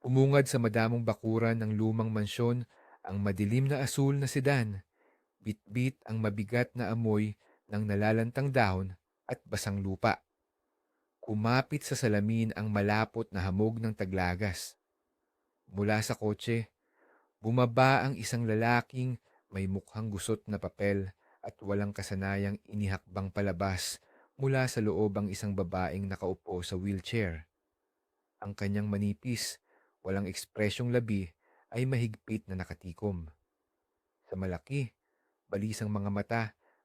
Umungad sa madamong bakuran ng lumang mansyon ang madilim na asul na sedan. Bitbit ang mabigat na amoy ng nalalantang dahon at basang lupa. Kumapit sa salamin ang malapot na hamog ng taglagas. Mula sa kotse, bumaba ang isang lalaking may mukhang gusot na papel at walang kasanayang inihakbang palabas mula sa loob ang isang babaeng nakaupo sa wheelchair. Ang kanyang manipis, walang ekspresyong labi ay mahigpit na nakatikom. Sa malaki, balisang mga mata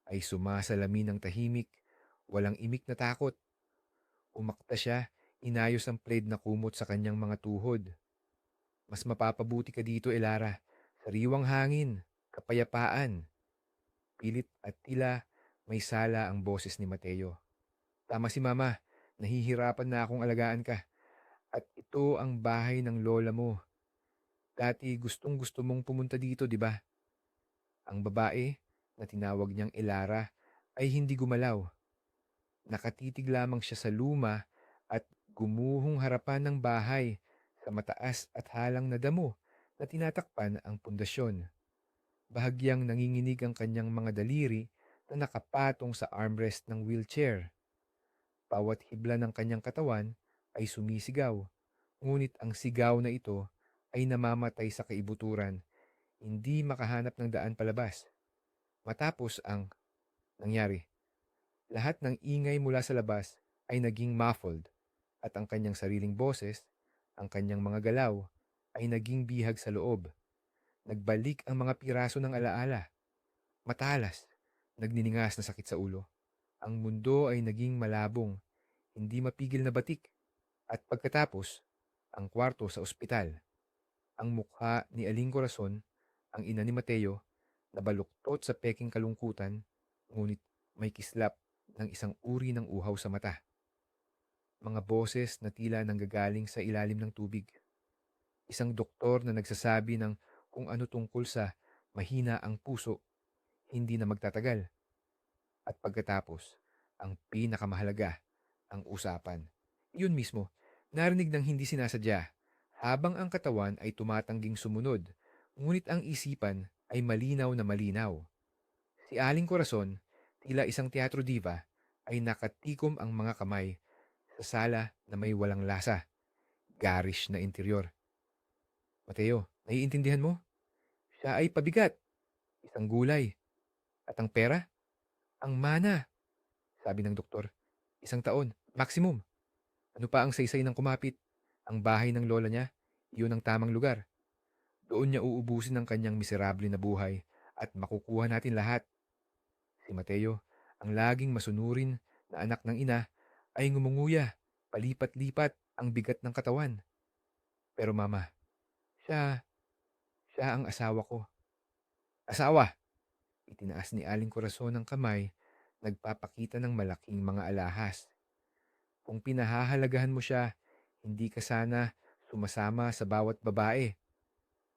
ay sumasalamin ng tahimik, walang imik na takot. Umakta siya, inayos ang plaid na kumot sa kanyang mga tuhod. Mas mapapabuti ka dito, Elara. Sariwang hangin, kapayapaan. Pilit at tila may sala ang boses ni Mateo. Tama si Mama, nahihirapan na akong alagaan ka. At ito ang bahay ng lola mo. Dati gustong gusto mong pumunta dito, di ba? Ang babae, na tinawag niyang Elara, ay hindi gumalaw. Nakatitig lamang siya sa luma at gumuhong harapan ng bahay sa mataas at halang na damo na tinatakpan ang pundasyon. Bahagyang nanginginig ang kanyang mga daliri na nakapatong sa armrest ng wheelchair. Bawat hibla ng kanyang katawan ay sumisigaw, ngunit ang sigaw na ito ay namamatay sa kaibuturan, hindi makahanap ng daan palabas. Matapos ang nangyari, lahat ng ingay mula sa labas ay naging muffled at ang kanyang sariling boses, ang kanyang mga galaw, ay naging bihag sa loob. Nagbalik ang mga piraso ng alaala. Matalas, nagniningas na sakit sa ulo. Ang mundo ay naging malabong, hindi mapigil na batik. At pagkatapos, ang kwarto sa ospital. Ang mukha ni Aling Corazon, ang ina ni Mateo, nabaluktot sa peking kalungkutan, ngunit may kislap ng isang uri ng uhaw sa mata. Mga boses na tila nanggagaling sa ilalim ng tubig. Isang doktor na nagsasabi ng kung ano tungkol sa mahina ang puso, hindi na magtatagal. At pagkatapos, ang pinakamahalaga, ang usapan. Iyon mismo, narinig ng hindi sinasadya, habang ang katawan ay tumatangging sumunod, ngunit ang isipan ay malinaw na malinaw. Si Aling Corazon, tila isang teatro diva, ay nakatikom ang mga kamay sa sala na may walang lasa, garish na interior. Mateo, naiintindihan mo? Siya ay pabigat, isang gulay. At ang pera? Ang mana, sabi ng doktor. Isang taon, maximum. Ano pa ang saysay ng kumapit? Ang bahay ng lola niya, iyon ang tamang lugar. Doon niya uubusin ang kanyang miserable na buhay at makukuha natin lahat. Si Mateo, ang laging masunurin na anak ng ina, ay ngumunguya, palipat-lipat ang bigat ng katawan. Pero mama, siya, siya ang asawa ko. Asawa! Itinaas ni Aling Corazon ang kamay, nagpapakita ng malaking mga alahas. Kung pinahahalagahan mo siya, hindi ka sana sumasama sa bawat babae.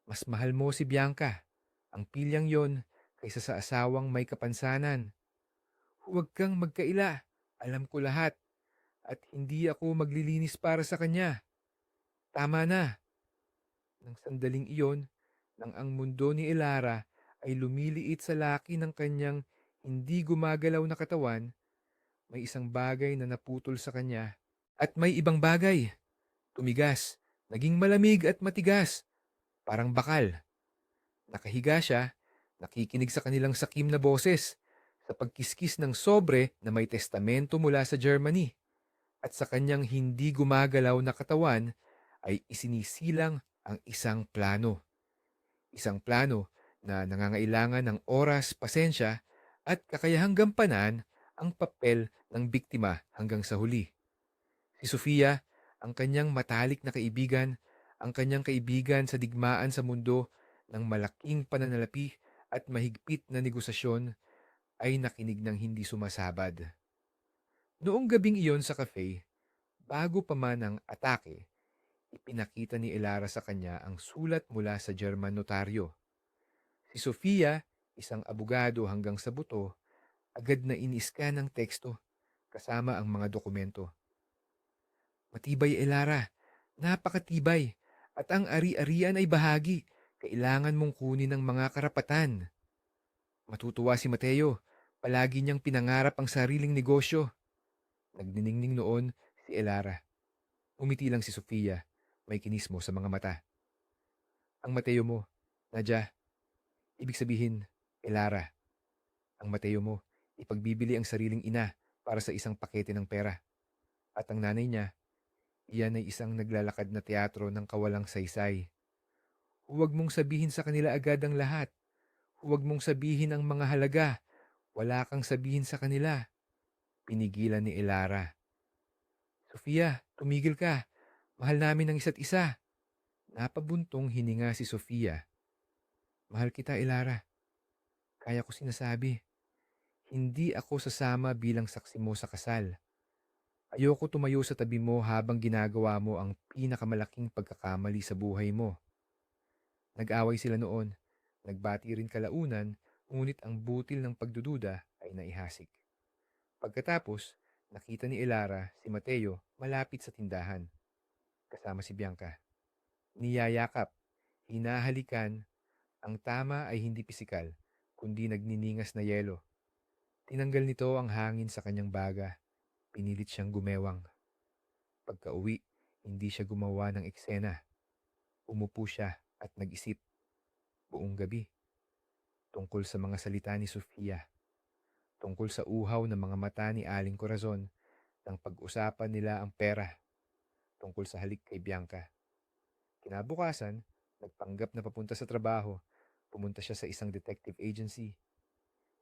Mas mahal mo si Bianca, ang pilyang yon, kaysa sa asawang may kapansanan. Huwag kang magkaila, alam ko lahat, at hindi ako maglilinis para sa kanya. Tama na. Nang sandaling iyon, nang ang mundo ni Elara ay lumiliit sa laki ng kanyang hindi gumagalaw na katawan, may isang bagay na naputol sa kanya at may ibang bagay. Tumigas, naging malamig at matigas, parang bakal. Nakahiga siya, nakikinig sa kanilang sakim na boses, sa pagkiskis ng sobre na may testamento mula sa Germany. At sa kanyang hindi gumagalaw na katawan ay isinisilang ang isang plano. Isang plano na nangangailangan ng oras, pasensya at kakayahang gampanan ang papel ng biktima hanggang sa huli. Si Sofia, ang kanyang matalik na kaibigan, ang kanyang kaibigan sa digmaan sa mundo ng malaking pananalapi at mahigpit na negosasyon ay nakinig ng hindi sumasabad. Noong gabing iyon sa cafe, bago pa man ang atake, ipinakita ni Elara sa kanya ang sulat mula sa German notaryo. Si Sofia, isang abogado hanggang sa buto, agad na iniskan ang teksto kasama ang mga dokumento. Matibay, Elara. Napakatibay. At ang ari-arian ay bahagi. Kailangan mong kunin ang mga karapatan. Matutuwa si Mateo. Palagi niyang pinangarap ang sariling negosyo. Nagniningning noon si Elara. Umiti lang si Sofia. May kinismo sa mga mata. Ang Mateo mo, Nadja, ibig sabihin, Elara. Ang Mateo mo, ipagbibili ang sariling ina para sa isang pakete ng pera. At ang nanay niya, iyan ay isang naglalakad na teatro ng kawalang saysay. Huwag mong sabihin sa kanila agad ang lahat. Huwag mong sabihin ang mga halaga. Wala kang sabihin sa kanila. Pinigilan ni Elara. Sofia, tumigil ka. Mahal namin ang isa't isa. Napabuntong hininga si Sofia. Mahal kita, Elara. Kaya ko sinasabi. Hindi ako sasama bilang saksi mo sa kasal. Ayoko tumayo sa tabi mo habang ginagawa mo ang pinakamalaking pagkakamali sa buhay mo. Nag-away sila noon. Nagbati rin kalaunan, ngunit ang butil ng pagdududa ay naihasik. Pagkatapos, nakita ni Elara si Mateo malapit sa tindahan. Kasama si Bianca. Niyayakap, hinahalikan, ang tama ay hindi pisikal, kundi nagniningas na yelo. Tinanggal nito ang hangin sa kanyang baga. Pinilit siyang gumewang. Pagka-uwi, hindi siya gumawa ng eksena. Umupo siya at nag-isip buong gabi tungkol sa mga salita ni Sofia, tungkol sa uhaw ng mga mata ni Aling Corazon nang pag-usapan nila ang pera, tungkol sa halik kay Bianca. Kinabukasan, nagpanggap na papunta sa trabaho, pumunta siya sa isang detective agency.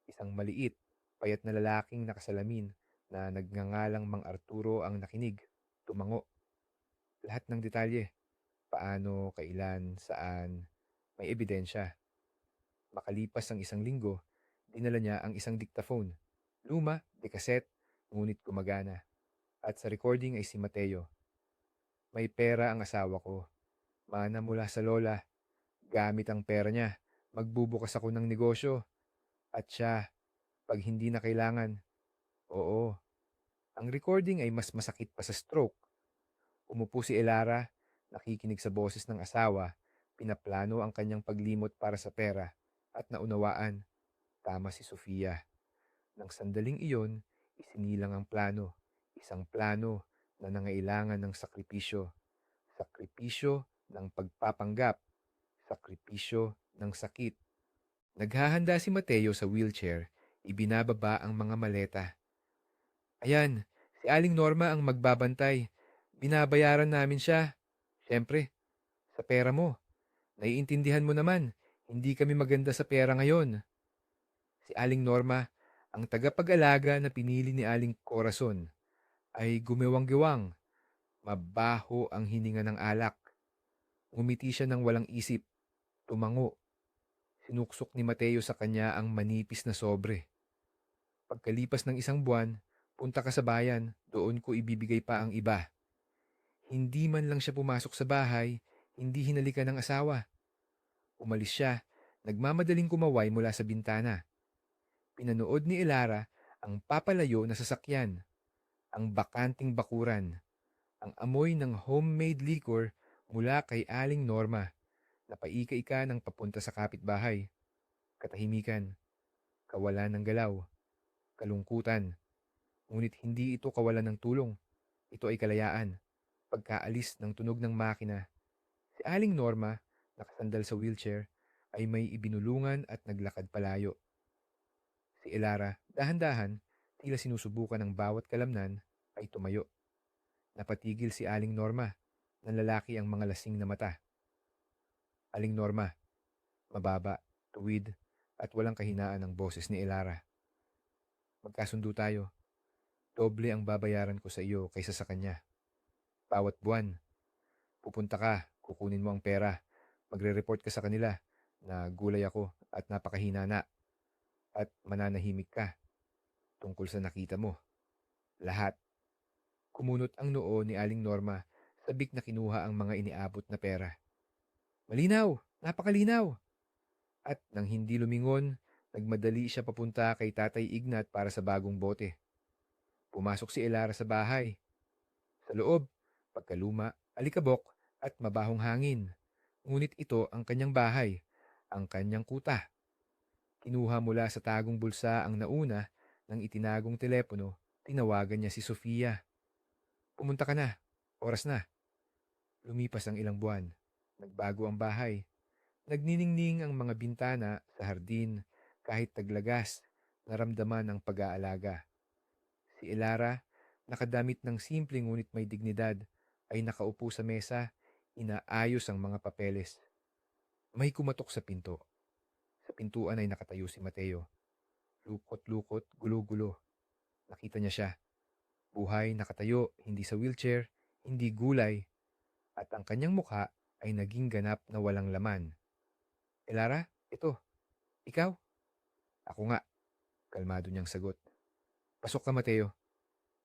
Isang maliit, payat na lalaking nakasalamin na nagngangalang Mang Arturo ang nakinig, tumango. Lahat ng detalye, paano, kailan, saan, may ebidensya. Makalipas ang isang linggo, dinala niya ang isang dictaphone. Luma, de cassette, ngunit gumagana. At sa recording ay si Mateo. May pera ang asawa ko. Mana mula sa lola. Gamit ang pera niya. Magbubukas ako ng negosyo. At siya, pag hindi na kailangan, oo. Ang recording ay mas masakit pa sa stroke. Umupo si Elara, nakikinig sa boses ng asawa, pinaplano ang kanyang paglimot para sa pera at naunawaan. Tama si Sofia. Nang sandaling iyon, isinilang ang plano. Isang plano na nangailangan ng sakripisyo. Sakripisyo ng pagpapanggap. Sakripisyo ng sakit. Naghahanda si Mateo sa wheelchair. Ibinababa ang mga maleta. Ayan, si Aling Norma ang magbabantay. Binabayaran namin siya. Siyempre, sa pera mo. Naiintindihan mo naman, hindi kami maganda sa pera ngayon. Si Aling Norma, ang tagapag-alaga na pinili ni Aling Corazon, ay gumewang-gewang. Mabaho ang hininga ng alak. Ngumiti siya ng walang isip. Tumango. Sinuksok ni Mateo sa kanya ang manipis na sobre. Pagkalipas ng isang buwan, punta ka sa bayan, doon ko ibibigay pa ang iba. Hindi man lang siya pumasok sa bahay, hindi hinalikan ng asawa. Umalis siya, nagmamadaling kumaway mula sa bintana. Pinanood ni Elara ang papalayo na sasakyan, ang bakanting bakuran, ang amoy ng homemade liquor mula kay Aling Norma. Napaika-ika ng papunta sa kapitbahay. Katahimikan, kawalan ng galaw, kalungkutan. Ngunit hindi ito kawalan ng tulong. Ito ay kalayaan. Pagkaalis ng tunog ng makina, si Aling Norma, nakasandal sa wheelchair, ay may ibinulungan at naglakad palayo. Si Elara, dahan-dahan, tila sinusubukan ng bawat kalamnan, ay tumayo. Napatigil si Aling Norma, nanlalaki ang mga lasing na mata. Aling Norma, mababa, tuwid, at walang kahinaan ang boses ni Elara. Magkasundo tayo. Doble ang babayaran ko sa iyo kaysa sa kanya. Bawat buwan. Pupunta ka, kukunin mo ang pera. Magre-report ka sa kanila na gulay ako at napakahinana. At mananahimik ka tungkol sa nakita mo. Lahat. Kumunot ang noo ni Aling Norma sabik na kinuha ang mga iniabot na pera. Malinaw! Napakalinaw! At nang hindi lumingon, nagmadali siya papunta kay Tatay Ignat para sa bagong bote. Pumasok si Elara sa bahay. Sa loob, pagkaluma, alikabok, at mabahong hangin. Ngunit ito ang kanyang bahay, ang kanyang kuta. Kinuha mula sa tagong bulsa ang nauna ng itinagong telepono, tinawagan niya si Sofia. Pumunta ka na, oras na. Lumipas ang ilang buwan. Nagbago ang bahay. Nagniningning ang mga bintana sa hardin kahit taglagas, naramdaman ang pag-aalaga. Si Elara, nakadamit ng simple ngunit may dignidad, ay nakaupo sa mesa, inaayos ang mga papeles. May kumatok sa pinto. Sa pintuan ay nakatayo si Mateo. Lukot-lukot, gulo-gulo. Nakita niya siya. Buhay, nakatayo, hindi sa wheelchair, hindi gulay, at ang kanyang mukha ay naging ganap na walang laman. Elara, ito. Ikaw? Ako nga. Kalmado niyang sagot. Pasok ka, Mateo.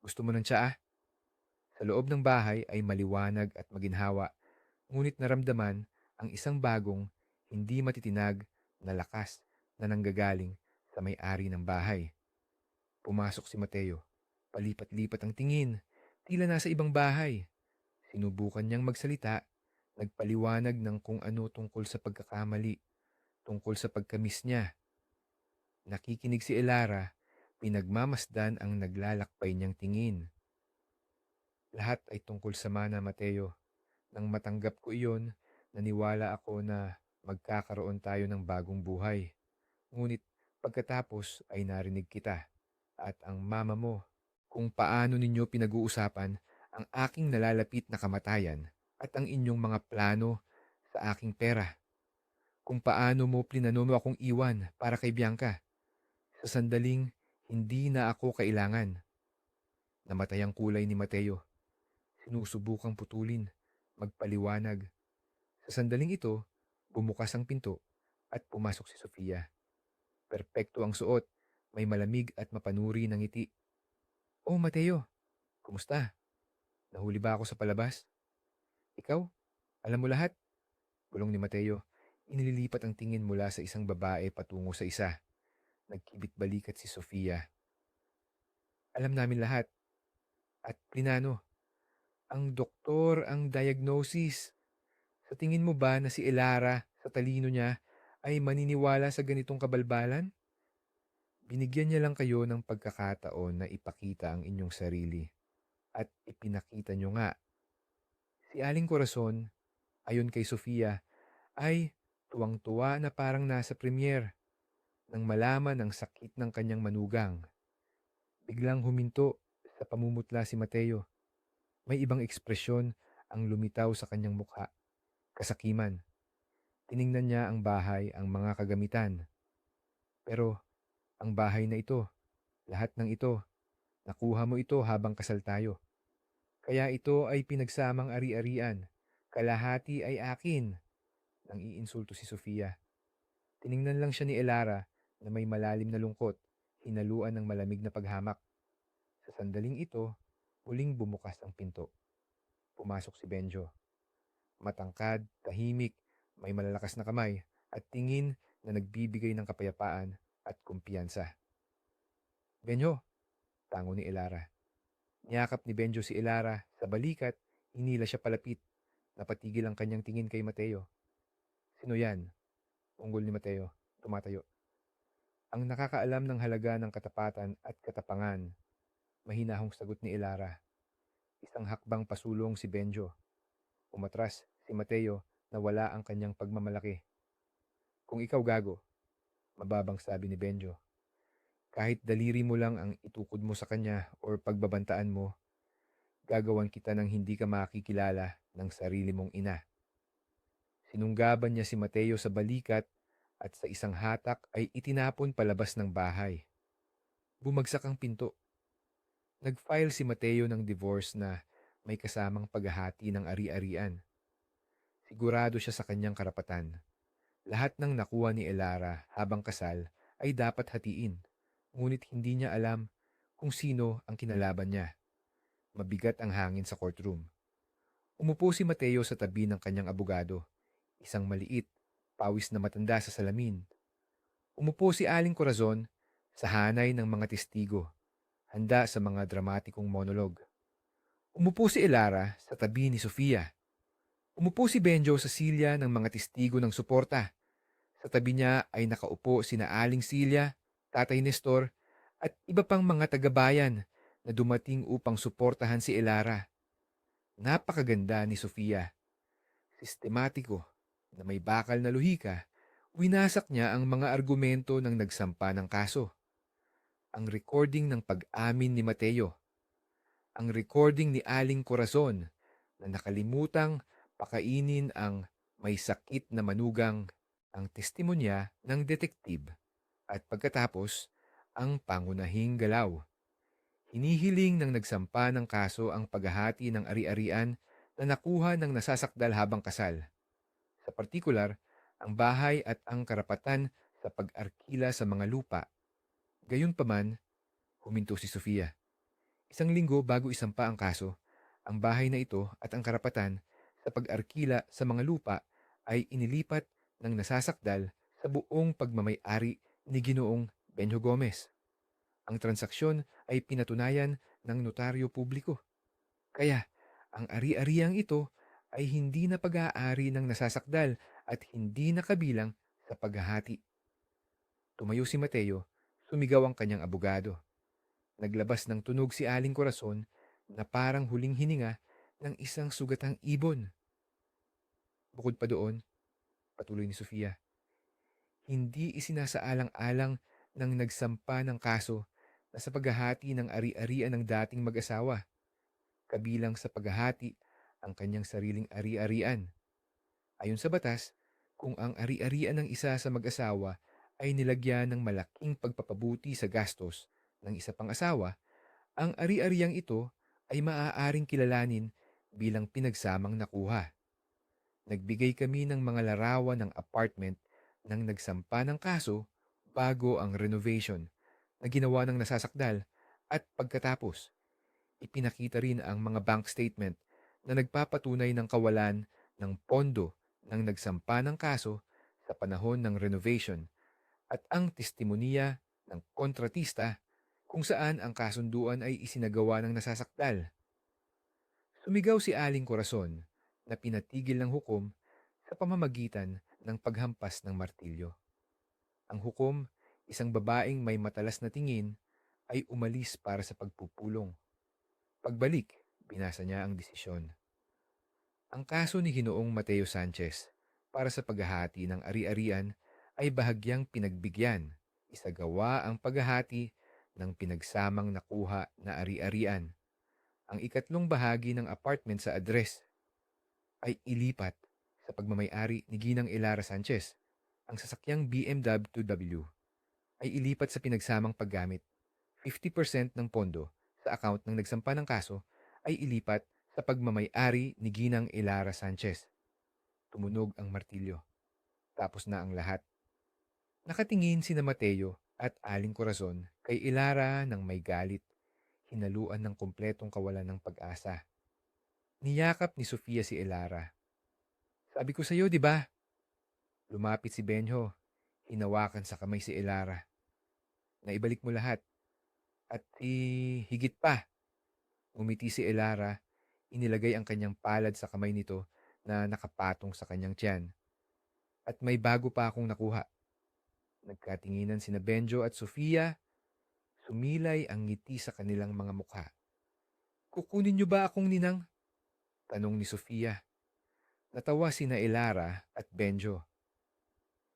Gusto mo ng tsaa? Sa loob ng bahay ay maliwanag at maginhawa, ngunit naramdaman ang isang bagong, hindi matitinag na lakas na nanggagaling sa may-ari ng bahay. Pumasok si Mateo. Palipat-lipat ang tingin. Tila nasa ibang bahay. Sinubukan niyang magsalita, nagpaliwanag ng kung ano tungkol sa pagkakamali, tungkol sa pagkamis niya. Nakikinig si Elara, pinagmamasdan ang naglalakbay niyang tingin. Lahat ay tungkol sa mana, Mateo. Nang matanggap ko iyon, naniwala ako na magkakaroon tayo ng bagong buhay. Ngunit pagkatapos ay narinig kita at ang mama mo kung paano ninyo pinag-uusapan ang aking nalalapit na kamatayan at ang inyong mga plano sa aking pera. Kung paano mo plinano mo akong iwan para kay Bianca. Sa sandaling hindi na ako kailangan. Namatay ang kulay ni Mateo. Sinusubukang putulin, magpaliwanag. Sa sandaling ito, bumukas ang pinto at pumasok si Sofia. Perpekto ang suot, may malamig at mapanuri ng ngiti. Oh, Mateo, kumusta? Nahuli ba ako sa palabas? Ikaw? Alam mo lahat? Bulong ni Mateo. Inililipat ang tingin mula sa isang babae patungo sa isa. Nagkibit balikat si Sofia. Alam namin lahat. At plinano. Ang doktor, ang diagnosis. Sa tingin mo ba na si Elara, sa talino niya, ay maniniwala sa ganitong kabalbalan? Binigyan niya lang kayo ng pagkakataon na ipakita ang inyong sarili. At ipinakita niyo nga. Si Aling Corazon, ayon kay Sofia, ay tuwang-tuwa na parang nasa premier nang malaman ang sakit ng kanyang manugang. Biglang huminto sa pamumutla si Mateo. May ibang ekspresyon ang lumitaw sa kanyang mukha. Kasakiman. Tiningnan niya ang bahay, ang mga kagamitan. Pero ang bahay na ito, lahat ng ito, nakuha mo ito habang kasal tayo. Kaya ito ay pinagsamang ari-arian. Kalahati ay akin. Nang iinsulto si Sofia. Tiningnan lang siya ni Elara na may malalim na lungkot, hinaluan ng malamig na paghamak. Sa sandaling ito, muling bumukas ang pinto. Pumasok si Benjo. Matangkad, tahimik, may malalakas na kamay at tingin na nagbibigay ng kapayapaan at kumpiyansa. Benjo, tango ni Elara. Niyakap ni Benjo si Elara sa balikat, hinila siya palapit. Napatigil ang kanyang tingin kay Mateo. Sino yan? Unggol ni Mateo, tumatayo. Ang nakakaalam ng halaga ng katapatan at katapangan. Mahinahong sagot ni Elara. Isang hakbang pasulong si Benjo. Umatras si Mateo na wala ang kanyang pagmamalaki. Kung ikaw gago, mababang sabi ni Benjo. Kahit daliri mo lang ang itukod mo sa kanya or pagbabantaan mo, gagawan kita ng hindi ka makikilala ng sarili mong ina. Sinunggaban niya si Mateo sa balikat at sa isang hatak ay itinapon palabas ng bahay. Bumagsak ang pinto. Nag-file si Mateo ng divorce na may kasamang paghahati ng ari-arian. Sigurado siya sa kanyang karapatan. Lahat ng nakuha ni Elara habang kasal ay dapat hatiin, ngunit hindi niya alam kung sino ang kinalaban niya. Mabigat ang hangin sa courtroom. Umupo si Mateo sa tabi ng kanyang abogado, isang maliit, pawis na matanda sa salamin. Umupo si Aling Corazon sa hanay ng mga testigo, handa sa mga dramatikong monolog. Umupo si Elara sa tabi ni Sofia. Umupo si Benjo sa silya ng mga testigo ng suporta. Sa tabi niya ay nakaupo sina Aling Silya, Tatay Nestor, at iba pang mga tagabayan na dumating upang suportahan si Elara. Napakaganda ni Sofia. Sistematiko na may bakal na luhika, winasak niya ang mga argumento ng nagsampa ng kaso. Ang recording ng pag-amin ni Mateo. Ang recording ni Aling Corazon na nakalimutang pakainin ang may sakit na manugang ang testimonya ng detektib at pagkatapos ang pangunahing galaw. Hinihiling ng nagsampa ng kaso ang paghahati ng ari-arian na nakuha ng nasasakdal habang kasal. Sa partikular, ang bahay at ang karapatan sa pag-arkila sa mga lupa. Gayunpaman, huminto si Sofia. Isang linggo bago isampa ang kaso, ang bahay na ito at ang karapatan sa pag-arkila sa mga lupa ay inilipat ng nasasakdal sa buong pagmamay-ari ni Ginoong Benjo Gomez. Ang transaksyon ay pinatunayan ng notaryo publiko. Kaya, ang ari-ariang ito ay hindi na pag-aari ng nasasakdal at hindi na kabilang sa paghahati. Tumayo si Mateo, sumigaw ang kanyang abogado. Naglabas ng tunog si Aling Corazon na parang huling hininga ng isang sugatang ibon. Bukod pa doon, patuloy ni Sofia, hindi isinasaalang-alang ng nagsampa ng kaso na sa paghahati ng ari-arian ng dating mag-asawa, kabilang sa paghahati ang kanyang sariling ari-arian. Ayon sa batas, kung ang ari-arian ng isa sa mag-asawa ay nilagyan ng malaking pagpapabuti sa gastos ng isa pang asawa, ang ari-ariang ito ay maaaring kilalanin bilang pinagsamang nakuha. Nagbigay kami ng mga larawan ng apartment nang nagsampa ng kaso bago ang renovation na ginawa ng nasasakdal at pagkatapos. Ipinakita rin ang mga bank statement na nagpapatunay ng kawalan ng pondo ng nagsampa ng kaso sa panahon ng renovation at ang testimonya ng kontratista kung saan ang kasunduan ay isinagawa ng nasasakdal. Sumigaw si Aling Corazon na pinatigil ng hukom sa pamamagitan ng paghampas ng martilyo. Ang hukom, isang babaeng may matalas na tingin, ay umalis para sa pagpupulong. Pagbalik, binasa niya ang desisyon. Ang kaso ni Ginoong Mateo Sanchez para sa paghahati ng ari-arian ay bahagyang pinagbigyan. Isagawa ang paghahati ng pinagsamang nakuha na ari-arian. Ang ikatlong bahagi ng apartment sa address ay ilipat sa pagmamayari ni Ginang Elara Sanchez. Ang sasakyang BMW ay ilipat sa pinagsamang paggamit. 50% ng pondo sa account ng nagsampa ng kaso ay ilipat sa pagmamayari ni Ginang Elara Sanchez. Tumunog ang martilyo. Tapos na ang lahat. Nakatingin si na Mateo at Aling Corazon kay Ilara ng may galit, hinaluan ng kumpletong kawalan ng pag-asa. Niyakap ni Sofia si Ilara. Sabi ko sa iyo, di ba? Lumapit si Benjo, hinawakan sa kamay si Ilara. Naibalik mo lahat. At eh, higit pa. Umiti si Ilara, inilagay ang kanyang palad sa kamay nito na nakapatong sa kanyang tiyan. At may bago pa akong nakuha. Nagkatinginan sina Benjo at Sofia. Sumilay ang ngiti sa kanilang mga mukha. Kukunin niyo ba akong ninang? Tanong ni Sofia. Natawa sina Elara at Benjo.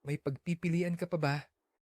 May pagpipilian ka pa ba?